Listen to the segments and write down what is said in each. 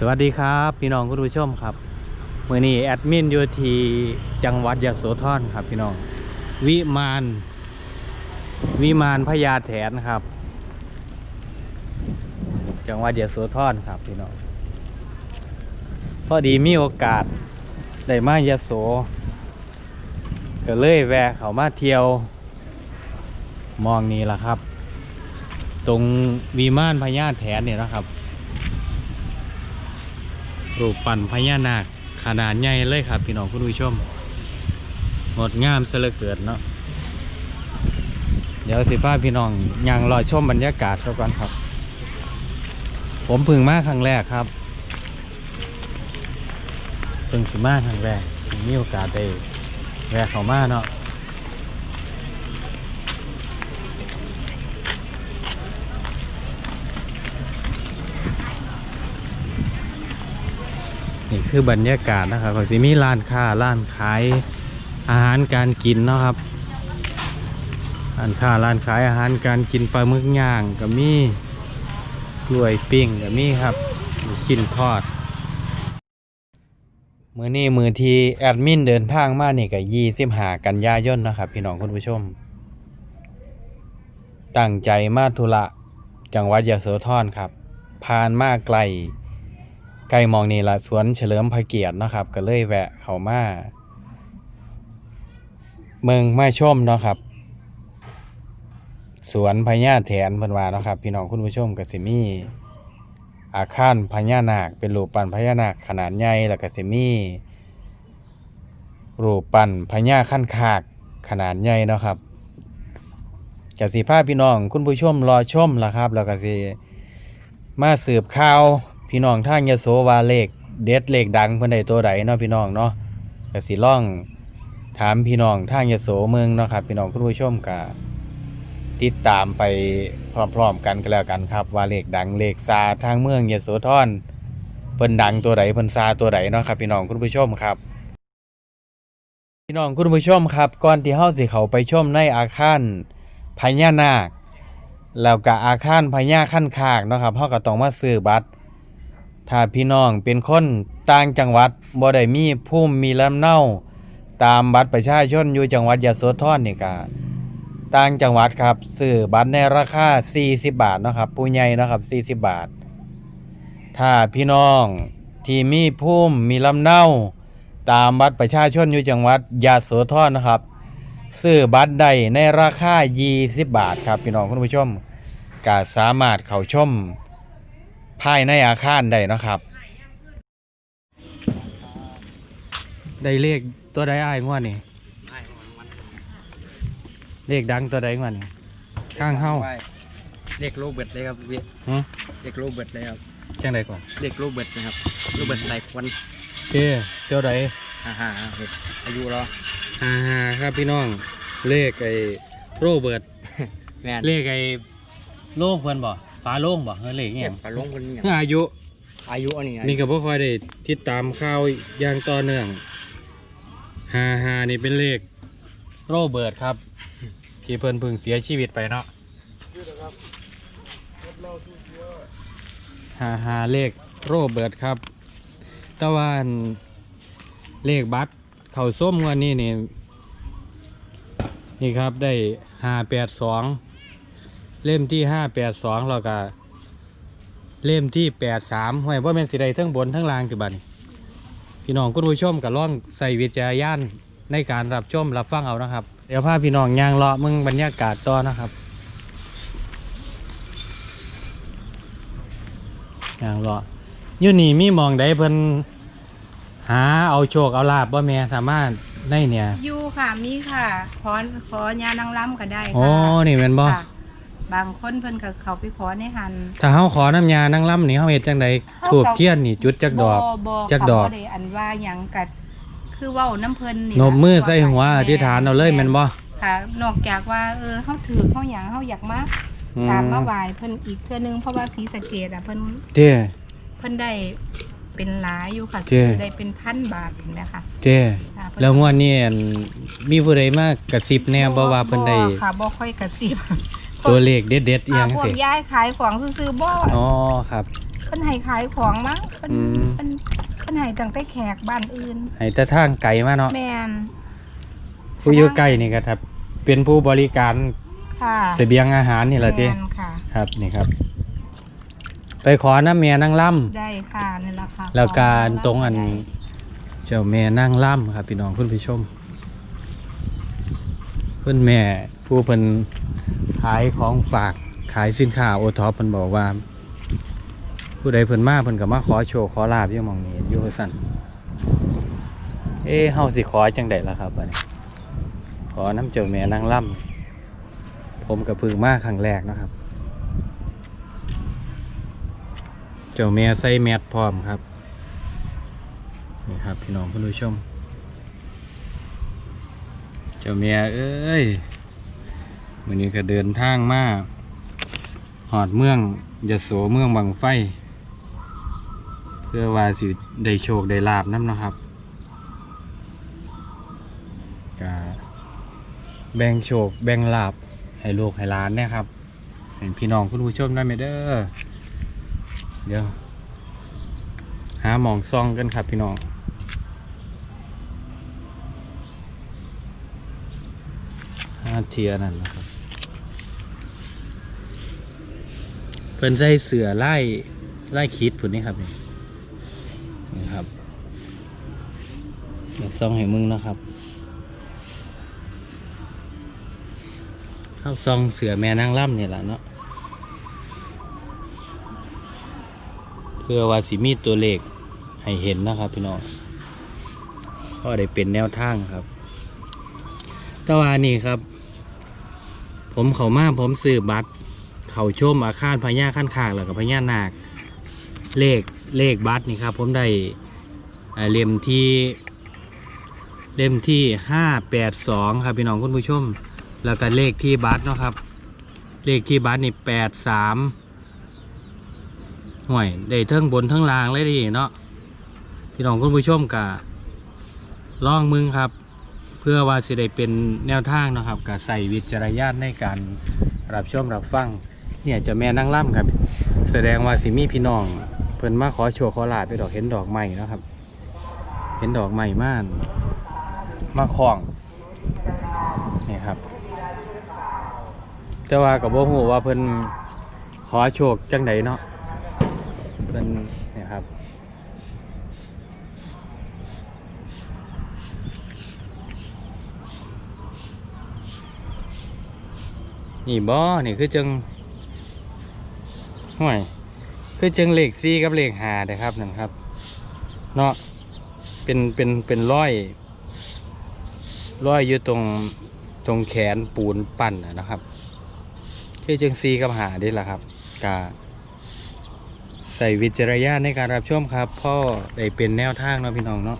สวัสดีครับพี่น้องคุณผู้ชมครับเมื่อนี้แอดมินอยู่ที่จังหวัดยโสธรครับพี่น้อง วิมาน วิมานพญาแถนครับ จังหวัดยโสธรครับพี่น้องพอดีมีโอกาสได้มายโสก็เลยแวะเขามาเที่ยว มองนี้ละครับ ตรงวิมานพญาแถนเนี่ยนะครับ รูปปั้นพญานาคขนาดใหญ่เลยครับ พี่น้องคุณผู้ชมงดงามเสลือเกินเนาะเดี๋ยวสิพาพี่น้องยังรอชมบรรยากาศสักก่อนครับ ผมพึ่งมาครั้งแรกครับพึ่งสิมาครั้งแรกมีโอกาสได้แวะเข้ามาเนาะ นี่คือบรรยากาศนะครับก็สิมีร้านค้าร้านขายอาหารการกินเนาะครับร้านค้าร้านขายอาหารการกินปลาหมึกย่างก็มีกล้วยปิ้งก็มีครับกินทอดมือนี้มือที่แอดมินเดินทางมานี่ก็ยี่สิบหากันยายนนะครับพี่น้องคุณผู้ชม ตั้งใจมาธุระจังหวัดยะโสธรครับ ผ่านมาไกล ไกลหมองนี่ละสวนเฉลิมพระเกียรตินะครับ ก็เลยแวะเข้ามาเมืองไมาชมเนาะครับ สวนพญาแถนเพิ่นว่าเนาะครับ พี่น้องคุณผู้ชมก็สิมีอาคารพญานาค เป็นรูปปั้นพญานาคขนาดใหญ่แล้วก็สิมีรูปปั้นพญาขั้นคากขนาดใหญ่เนาะครับก็สิพาพี่น้องคุณผู้ชมรอชมล่ะครับ แล้วก็สิมาสืบข่าว พี่น้องทางยโสวาเลขเด็ดเลขดังเพิ่นได้ตัวใดเนาะพี่น้องเนาะก็สิล่องถามพี่น้องทางยโสเมืองเนาะครับพี่น้องคุณผู้ชมก็ติดตามไปพร้อมๆกันก็แล้วกันครับ ว่าเลขดังเลขซาทางเมืองยโสธรเพิ่นดังตัวใดเพิ่นซาตัวใดเนาะครับพี่น้องคุณผู้ชมครับพี่น้องคุณผู้ชมครับก่อนที่เฮาสิเขาไปชมในอาคารพญานาคแล้วก็อาคารพญาขั้นคากเนาะครับเฮาก็ต้องมาซื้อบัตร ถ้าพี่น้องเป็นคนต่างจังหวัดบ่ได้มีภูมิมีลำเนาตามบัตรประชาชนอยู่จังหวัดยโสธรนี่ก็ต่างจังหวัดครับซื้อบัตรในราคา 40 บาทเนาะครับผู้ใหญ่เนาะครับ40 บาท ถ้าพี่น้องที่มีภูมิมีลำเนาตามบัตรประชาชนอยู่จังหวัดยะโสธรนะครับซื้อบัตรได้ในราคา 20 บาทครับพี่น้องคุณผู้ชมก็สามารถเข้าชม ภายในอาคารได้เนาะครับ ได้เลขตัวใดอ้ายงวดนี่เลขดังตัวใดงวดนี่ข้างเฮาเรียกโรเบิร์ตเลยครับพี่หึเรียกโรเบิร์ตเลยครับจังใดก่อนเรียกโรเบิร์ตนะครับโรเบิร์ตไลควันเจ้เจ้าใดอ่าฮะเห็ดอายุแล้วฮ่าฮ่าครับพี่น้อง เลขไอ้โรเบิร์ตแม่นเลขไอ้โล่งเพิ่นบ่ ฟ้าโล่งบ่เฮ้ยเลขเนี่เนี่ยยปลาลงคนนี้เฮ้ยอายุ อายุอันนี้ไงนี่ก็บ่ค่อยได้ติดตามข่าวอย่างต่อเนื่องฮ่าฮ่านี่เป็นเลขโรเบิร์ตครับ ที่เพิ่นเพิ่งเสียชีวิตไปเนาะฮ่าฮ่าเลขโรเบิร์ตครับ แต่ว่าอันเลขบัตรเขาส้มงวันนี้นี่นี่ครับได้ห้าแปดสอง เล่มที่ห้าแปดสองแล้วก็เล่มที่แปดสามห้วยว่าเป็นสีใดทั้งบนทั้งล่างคือบัดนพี่น้องคุณผู้ชมก็ล่องใส่วิจารณญาณในการรับชมรับฟังเอานะครับ เดี๋ยวพาพี่น้องย่างเลาะมึงบรรยากาศต่อนะครับย่างเลาะอยู่นี่มีหมองใดเพิ่นหาเอาโชคเอาลาบบ่แม่สามารถได้เนี่ยอยู่ค่ะมีค่ะขอขอยานางล้ำก็ได้โอ้ค่ะนี่แม่นบ่ค่ะ บางคนเพิ่นก็เขาไปขอในหันถ้าเฮาขอน้ำยานั่งล่ำนี่เฮาเฮ็ดจังไดถูกเทียนนี่จุดจักดอกบ่บ่จักดอก เขาบ่ได้อันว่าหยังกัดคือเว้าน้ำเพิ่นนี่นล่ะมมือใส่หัวอธิษฐานเอาเลยแม่นบ่ค่ะ นอกจากว่าเออเฮาถือเฮาหยังเฮาอยากมาอืมตามมาไหว้เพิ่นอีกเทื่อนึงเพราะว่าศรีสะเกษอะเพิ่นเจ้ เพิ่นได้เป็นหลายอยู่ค่ะเจ้ได้เป็นพันบาทเห็นไหมคะเจ้ค่ะเพิ่นแล้วงวดนี้อั่นมีผู้ใดมากระซิบแน่บ่ว่าเพิ่นได้บ่ค่ะบ่ค่อยกระซิบ ตัวเลขเด็ดๆอีหยังอ่าพวสิกย้ายขายของซื้อๆบ่อ๋อครับ เพิ่นให้ขายของมั้งเพิ่นอืม เพิ่นเพิ่นให้ตั้งแต่แขกบ้านอื่น ให้แต่ทางไกลมาเนาะแม่นผู้อยู่ใกล้นี่ก็ครับ เป็นผู้บริการค่ะเสบียงอาหารนี่แหละจีแม่นค่ะ ครับนี่ครับ ไปขอน้ำเมียนั่งล่ำ ได้ค่ะนี่แหละค่ะแล้วการตรงอันได้เจ้าแม่นั่งล่ำครับพี่น้องคุณผู้ชม เพื่อนแม่ผู้เพิ่นขายของฝากขายสินค้าโอท็อปเพิ่นบอกว่า ผู้ใดเพิ่นมาเพิ่นก็มาขอโชว์ขอลาบอยู่หมองนี้อยู่ว่าซั่นเอ๊ะเฮาสิขอจังได๋ล่ะครับบัดนี้ขอน้ำเจ้าแม่นั่งล่ำผมก็เพิ่งมาครั้งแรกนะครับ เจ้าแม่ใส่แมสพร้อมครับนี่ครับพี่น้องผู้ชม เจ้าเมียเอ้ย วันนี้ก็เดินทางมาหอดเมืองยะโสเมืองบางไฟ เพื่อว่าสิได้โชคได้ลาบน้ำนะครับกะแบ่งโชคแบ่งลาบให้ลูกให้ล้านนี่ยครับเห็นพี่น้องคุณผู้ชมได้ไหมเด้อเดี๋ยวหาหมองซองกันครับพี่น้องห้าเทียนั่นนะครับ เพิ่นใส่เสือไล่ไล่คิดผุนนี่ครับนี่ครับเดี๋ยวซองให้มึงนะครับเข้าซองเสือแม่นางล่ำเนี่ยแหละเนาะเพื่อว่าสิมีตัวเลขให้เห็นนะครับ พี่น้องก็ได้เป็นแนวทางครับแตว่านี่ครับ ผมเขามาผมซื้อบัตร เขาชมอาคารพญาขั้นขางแล้วกับพญานาคเลขเลขบัตรนี่ครับ ผมได้เล่มที่เล่มที่ห้าแปดสองครับพี่น้องคุณผู้ชม แล้วก็เลขที่บัตรเนาะครับ เลขที่บัตรนี่แปดสามห่วยได้เทั้งบนทั้งล่างเลยดิเนาะพี่น้องคุณผู้ชมกะล่องมึงครับ เพื่อว่าสิได้เป็นแนวทางนะครับกับใส่วิจารณญาณในการรับชมรับฟัง เนี่ยจะแม่นั่งล่ำครับ แสดงว่าสิมีพี่น้อง เพิ่นมาขอโชว์ขอลาไปดอกเห็นดอกไม้เนะครับ เห็นดอกไม้ม่าน มาคลองนี่ครับ แต่ว่ากับโบหูว่าเพิ่นขอโชคจังไดเนาะเพิ่นเนี่ยครับนี่บ่นี่คือจัง ห่วยคือจังเหลขสี่กับเหลขห้าเด้ครับนั่นครับ เนาะเป็นเป็นเป็นร้อยร้อยอยู่ตรงตรงแขนปูนปั้นนะครับคือจังสี่กับหาด้ละครับกาใส่วิจารณญาณในการรับชมครับพ่อได้เป็นแนวทางเนาะพี่น้องเนาะ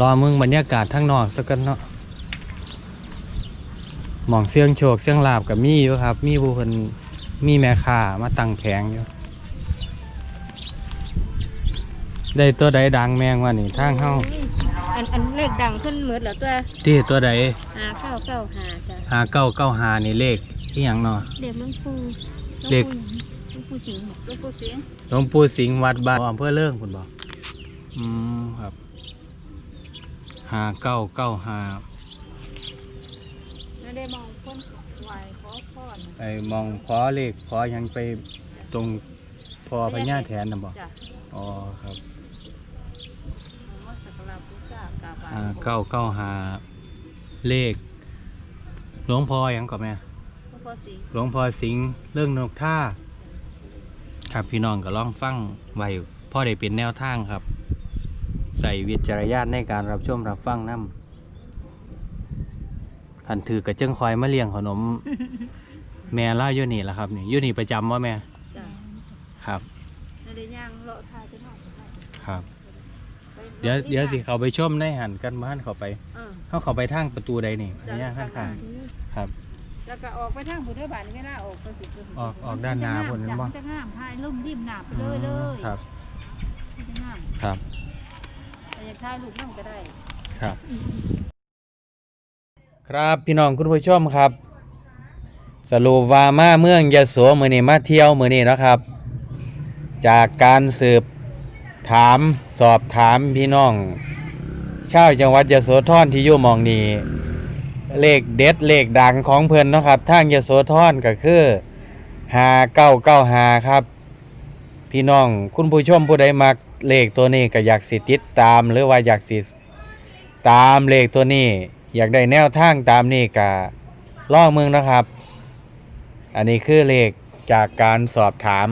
รอมึงบรรยากาศทั้งนอกสักกันเนาะหมองเสียงโชกเสียงลาบกับมีอยู่ครับ มีผู้คนมีแม่ค้ามาตั้งแผงอยู่ ได้ตัวใดดังแมงว่านี่ทางเฮาอันอันเลขดังขึ้นเหมือนเหรอตัวที่ตัวใดหาข้าวเก้าหาจ้ะหาเก้าเก้าหานี่เลขที่ยังเนาะเด็กหลุงปู่เลขหลุงปู่สิงห์หลวงปู่สิงห์หลวงปู่สิงห์วัดบ้านอำเภอเลิ่งคุณบอกอืมครับ หาเก้าเก้าหาไม่ได้มองเพิ่นไหวขอพรไปมองพอเลขพอยังไปตรงพอพญาแทนนะบอกจ้ะอ๋อครับมาสักการะบูชากราบไหว้อ่าเก้าเก้าหาเลข หลวงพ่อหยังก่อนแม่ หลวงพ่อสิงห์หลวงพ่อสิงห์เรื่องนกท่าครับพี่น้องก็ลองฟังไว้พ่อได้เป็นแนวทางครับ ใส่วิจารณญาณในการรับชมรับฟังน้ำขันถือกระเจ้งคอยมาเลี้ยงขนม แม่เล่าอยู่นี่แหละครับนี่อยู่นี่ประจำว่าแม่จ้ะครับไม่ได้ย่างเลาะทาจะทอดครับ เดี๋ยวเดี๋ยวสิเขาไปชมได้หันกันบ้านเขาไปเออเขาเขาไปทางประตูใดนี่พญาข้างข้างครับ แล้วก็ออกไปทางผู้เทศบาลเวลาออกไปสิออกออกด้านหน้าพุ่นเห็นบ่มันจะงามพายลุ่มริมหนาไปเลยเลยครับมันจะงามครับแต่ อยากถ่ายรูปนั่งก็ได้ ครับ ครับพี่น้องคุณผู้ชมครับ สรุปว่ามาเมืองยะโสมือนี้มาเที่ยวมือนี้นะครับ จากการสืบถามสอบถามพี่น้องชาวจังหวัดยะโสธรที่อยู่หมองนี้เลขเด็ดเลขดังของเพิ่นเนาะครับทางยะโสธรก็คือ5995ครับ พี่น้องคุณผู้ชมผู้ใดมัก เลขตัวนี้ก็อยากสิติดตามหรือว่าอยากสิตามเลขตัวนี้ อยากได้แนวทางตามนี่ก็ล่องเมืองนะครับ อันนี้คือเลขจากการสอบถาม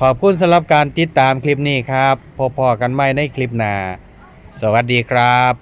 ขอบคุณสำหรับการติดตามคลิปนี้ครับพบพอกันใหม่ในคลิปหน้าสวัสดีครับ